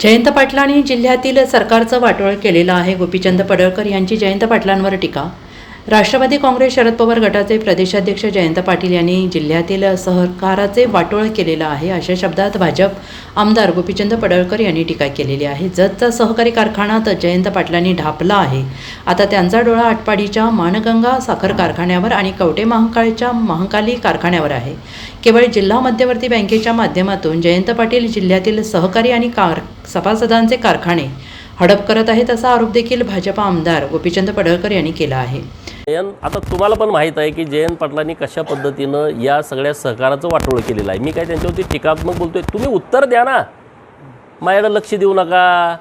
जयंत पाटलांनी जिल्ह्यातील सरकारचं वाटोळ केलेलं आहे. गोपीचंद पडळकर यांची जयंत पाटलांवर टीका राष्ट्रवादी काँग्रेस शरद पवार गटाचे प्रदेशाध्यक्ष जयंत पाटील यांनी जिल्ह्यातील सहकाराचे वाटोळ केलेलं आहे अशा शब्दात भाजप आमदार गोपीचंद पडळकर यांनी टीका केलेली आहे. जतचा सहकारी कारखाना तर जयंत पाटलांनी ढापला आहे. आता त्यांचा डोळा आटपाडीच्या मानगंगा साखर कारखान्यावर आणि कवटे महाकाळच्या महाकाली कारखान्यावर आहे. केवळ जिल्हा मध्यवर्ती बँकेच्या माध्यमातून जयंत पाटील जिल्ह्यातील सहकारी आणि कार सभासदांचे कारखाने हडप करत आहेत असा आरोप देखील भाजपा आमदार गोपीचंद पडळकर यांनी केला आहे. जयंत आता तुम्हाला पण माहीत आहे की जयंत पाटलांनी कशा पद्धतीनं या सगळ्या सहकाराचं वाटोळं केलेलं आहे? मी काय त्यांच्यावरती टीकात्मक बोलतोय. तुम्ही उत्तर द्या ना. माझ्याकडे लक्ष देऊ नका.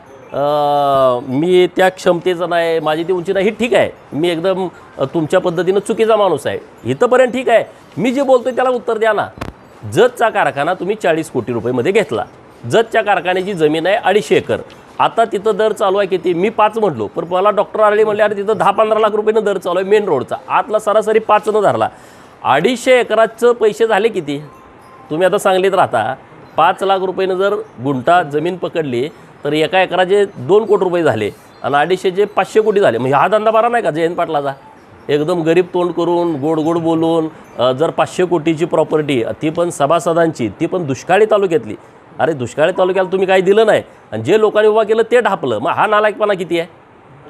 मी त्या क्षमतेचा नाही माझी ती उंची नाही. ही ठीक आहे. मी एकदम तुमच्या पद्धतीनं चुकीचा माणूस आहे. इथंपर्यंत ठीक आहे. मी जे बोलतोय त्याला उत्तर द्या ना. जतचा कारखाना तुम्ही चाळीस कोटी रुपयेमध्ये घेतला. जतच्या कारखान्याची जमीन आहे अडीचशे एकर. आता तिथं दर चालू आहे किती? मी पाच म्हटलो. पण मला डॉक्टर आले म्हणले अरे तिथं दहा पंधरा लाख रुपयेनं दर चालू आहे मेन रोडचा आतला सरासरी पाचनं धरला. अडीचशे एकराचं पैसे झाले किती? तुम्ही आता सांगलीत राहता पाच लाख रुपयानं जर गुंठा जमीन पकडली तर एका एकराचे दोन कोटी रुपये झाले आणि अडीचशेचे पाचशे कोटी झाले. म्हणजे हा धंदा बरा नाही का जयंत पाटलाचा? एकदम गरीब तोंड करून गोड गोड बोलून जर पाचशे कोटीची प्रॉपर्टी ती पण सभासदांची ती पण दुष्काळी तालुक्यातली अरे दुष्काळी तालुक्याला तुम्ही काही दिलं नाही. आणि जे लोकांनी उभा केलं ते ढापलं. मग हा नालायकपणा किती आहे?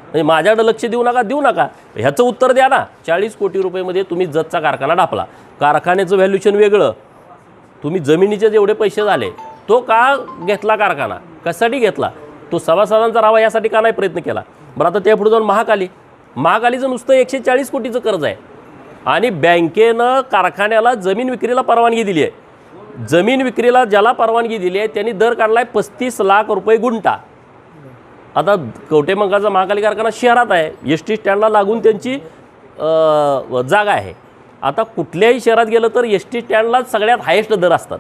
म्हणजे माझ्याकडे लक्ष देऊ नका देऊ नका. ह्याचं उत्तर द्या ना. चाळीस कोटी रुपयेमध्ये तुम्ही जतचा कारखाना ढापला. कारखान्याचं व्हॅल्युशन वेगळं. तुम्ही जमिनीचे जेवढे पैसे झाले तो का घेतला कारखाना? कशासाठी घेतला? तो सभासदांचा राहावा यासाठी का नाही प्रयत्न केला? बरं आता ते पुढे जाऊन महाकाली. महाकालीचं नुसतं एकशे चाळीस कोटीचं कर्ज आहे. आणि बँकेनं कारखान्याला जमीन विक्रीला परवानगी दिली आहे. जमीन विक्रीला ज्याला परवानगी दिली आहे त्यांनी दर काढला आहे पस्तीस लाख रुपये गुंठा. आता कवटेमंगाचा महाकाली कारखाना शहरात आहे एस टी स्टँडला लागून त्यांची जागा आहे. आता कुठल्याही शहरात गेलं तर एस टी स्टँडलाच सगळ्यात हायेस्ट दर असतात.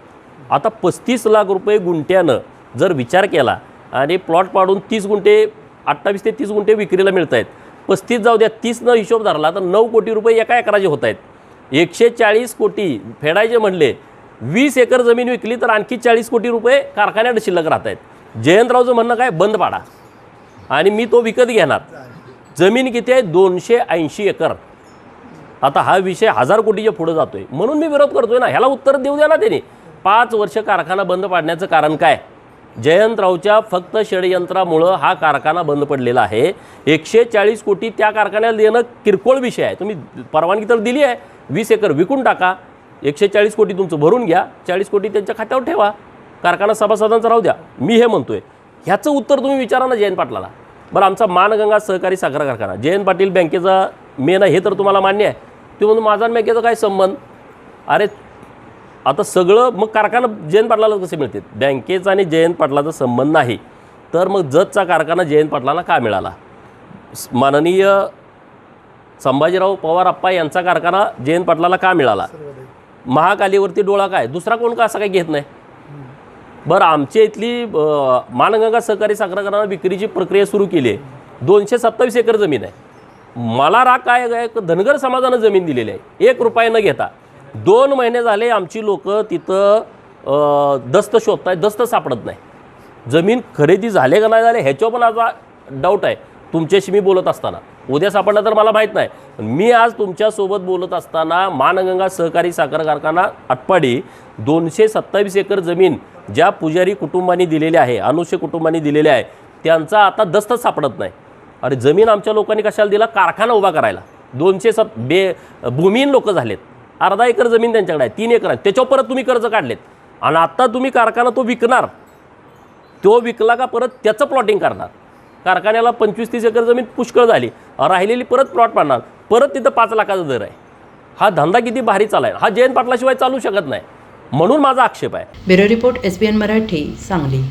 आता पस्तीस लाख रुपये गुंट्यानं जर विचार केला आणि प्लॉट पाडून तीस गुंठे अठ्ठावीस ते तीस गुंठे विक्रीला मिळत आहेत पस्तीस जाऊ द्या तीसनं हिशोब धरला तर नऊ कोटी रुपये एका एकराचे होत आहेत एकशे चाळीस कोटी फेडायचे म्हणले वीस एकर जमीन विकली तर आणखी चाळीस कोटी रुपये कारखान्यात शिल्लक राहत आहेत. जयंतरावचं म्हणणं काय? बंद पाडा. आणि मी तो विकत घेणार. जमीन किती आहे? दोनशे ऐंशी एकर. आता हा विषय हजार कोटीच्या पुढे जातोय. म्हणून मी विरोध करतोय ना. ह्याला उत्तर देऊ द्या ना त्यांनी. पाच वर्ष कारखाना बंद पाडण्याचं कारण काय? जयंतरावच्या फक्त षडयंत्रामुळं हा कारखाना बंद पडलेला आहे. एकशे चाळीस कोटी त्या कारखान्याला देणं किरकोळ विषय आहे. तुम्ही परवानगी तर दिली आहे. वीस एकर विकून टाका. एकशे चाळीस कोटी तुमचं भरून घ्या चाळीस कोटी त्यांच्या खात्यावर ठेवा. कारखाना सभासदांचा राहू द्या. मी हे म्हणतोय. ह्याचं उत्तर तुम्ही विचारा ना जयंत पाटलाला. बरं आमचा मानगंगा सहकारी साखर कारखाना. जयंत पाटील बँकेचा मेन आहे हे तर तुम्हाला मान्य आहे. ते म्हणून माझा आणि बँकेचा काय संबंध? अरे आता सगळं मग कारखाना जयंत पाटलाला कसे मिळते बँकेचा आणि जयंत पाटलाचा संबंध नाही. तर मग जतचा कारखाना जयंत पाटलाला का मिळाला? माननीय संभाजीराव पवार अप्पा यांचा कारखाना जयंत पाटलाला का मिळाला? महाकालीवरती डोळा काय? दुसरा कोण का असं काही घेत नाही? बरं आमच्या इथली मानगंगा सहकारी साखर कारखाना विक्रीची प्रक्रिया सुरू केली आहे. दोनशे सत्तावीस एकर जमीन आहे. मला राग काय आहे? धनगर समाजानं जमीन दिलेली आहे. एक रुपया न घेता. दोन महिने झाले आमची लोक तिथं दस्त दस्त आहेत दस्त सापडत नाही. जमीन खरेदी झाले का नाही झाले ह्याच्यावर पण आता डाऊट आहे. तुमच्याशी मी बोलत असताना. उद्या सापडला तर मला माहीत नाही. पण मी आज तुमच्यासोबत बोलत असताना मानगंगा सहकारी साखर कारखाना आटपाडी दोनशे सत्तावीस एकर जमीन ज्या पुजारी कुटुंबांनी दिलेली आहे अनुष्य कुटुंबांनी दिलेली आहे त्यांचा आता दस्तच सापडत नाही. अरे जमीन आमच्या लोकांनी कशाला दिला? कारखाना उभा करायला. दोनशे सत बे भूमिहीन लोक झालेत. अर्धा एकर जमीन त्यांच्याकडे आहे तीन एकर आहे. त्याच्यावर परत तुम्ही कर्ज काढलेत. आणि आत्ता तुम्ही कारखाना तो विकणार. तो विकला का परत? त्याचं प्लॉटिंग करणार. कारखान्याला पंचवीस तीस एकर जमीन पुष्कळ झाली. राहिलेली परत प्लॉट पाडणार. परत तिथं पाच लाखाचा दर आहे. हा धंदा किती भारी चालाय. हा जयंत पाटलाशिवाय चालू शकत नाही. म्हणून माझा आक्षेप आहे. Bureau report S B N Marathi Sangli.